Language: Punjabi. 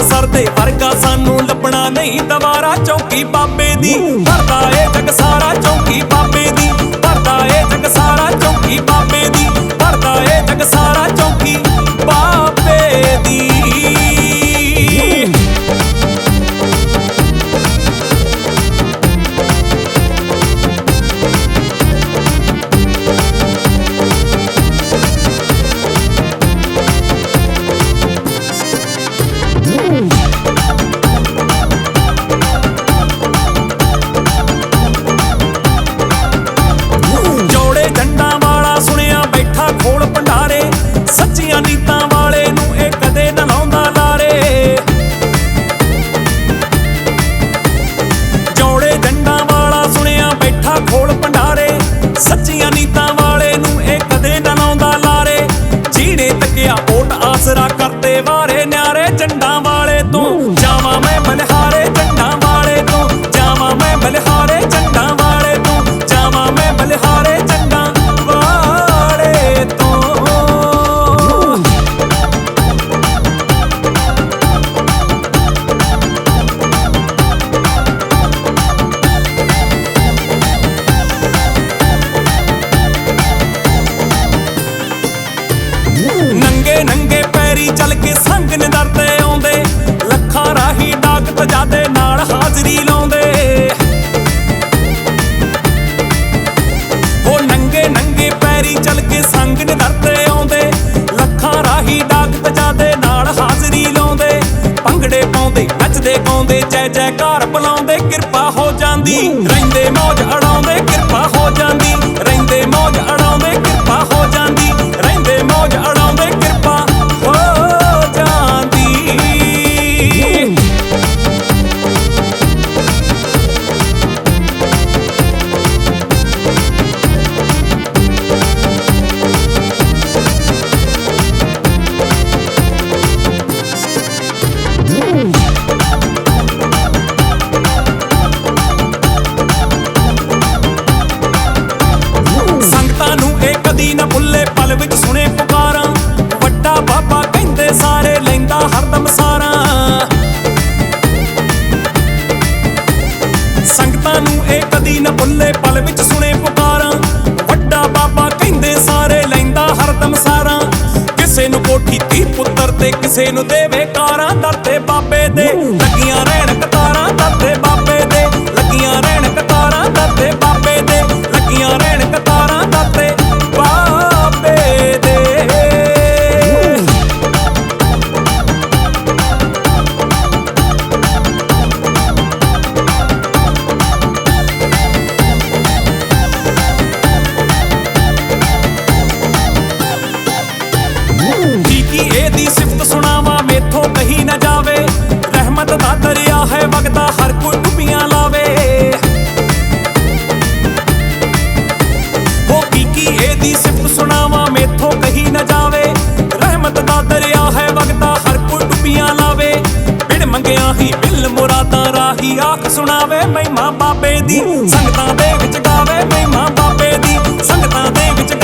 ਜੱਟ ਸਰਦੇ ਵਰਗਾ ਸਾਨੂੰ ਲੱਪਣਾ ਨਹੀਂ ਦਵਾਰਾ ਚੌਂਕੀ ਬਾਬੇ ਦੀ। ਭਰਦਾ ਏ ਜਗ ਸਾਰਾ ਚੌਕੀ Sarak ਚੱਲ ਕੇ ਸੰਗ ਨਿਦਰਦੇ ਆਉਂਦੇ ਲੱਖਾਂ ਰਾਹੀ ਡਾਕ ਤਜਾਦੇ ਨਾਲ ਹਾਜ਼ਰੀ ਲਾਉਂਦੇ। ਭੰਗੜੇ ਪਾਉਂਦੇ ਨੱਚਦੇ ਗਾਉਂਦੇ ਜੈ ਜੈਕਾਰ ਬੁਲਾਉਂਦੇ ਕਿਰਪਾ ਹੋ ਜਾਂਦੀ। ਰਹਿੰਦੇ ਮौज ਸੰਗਤਾਂ ਨੂੰ ਇਹ ਕਦੀ ਨਾ ਭੁੱਲੇ ਪਲ ਵਿੱਚ ਸੁਣੇ ਪੁਕਾਰਾਂ। ਵੱਡਾ ਬਾਬਾ ਕਹਿੰਦੇ ਸਾਰੇ ਲੈਂਦਾ ਹਰਦਮ ਸਾਰਾਂ। ਸੰਗਤਾਂ ਨੂੰ ਇਹ ਕਦੀ ਨਾ ਭੁੱਲੇ ਪਲ ਵਿੱਚ ਸੁਣੇ ਪੁਕਾਰਾਂ। ਵੱਡਾ ਬਾਬਾ ਕਹਿੰਦੇ ਸਾਰੇ ਲੈਂਦਾ ਹਰਦਮ ਸਾਰਾਂ। ਕਿਸੇ ਨੂੰ ਕੋਠੀ ਤੀ ਪੁੱਤਰ ਤੇ ਕਿਸੇ ਨੂੰ ਦੇਵੇ ਕਾਰਾਂ। ਦਰ ਤੇ ਬਾਬੇ ਦੇ ਲੱਗੀਆਂ ਰਹਿਣ ਬਿਨ ਹੀ ਬਿੱਲ ਮੁਰਾਦਾਂ ਰਾਹੀ ਆਖ ਸੁਣਾਵੇ ਮਹਿਮਾ ਬਾਬੇ ਦੀ, ਸੰਗਤਾਂ ਦੇ ਵਿੱਚ ਗਾਵੇ ਮਹਿਮਾ ਬਾਬੇ ਦੀ, ਸੰਗਤਾਂ ਦੇ ਵਿੱਚ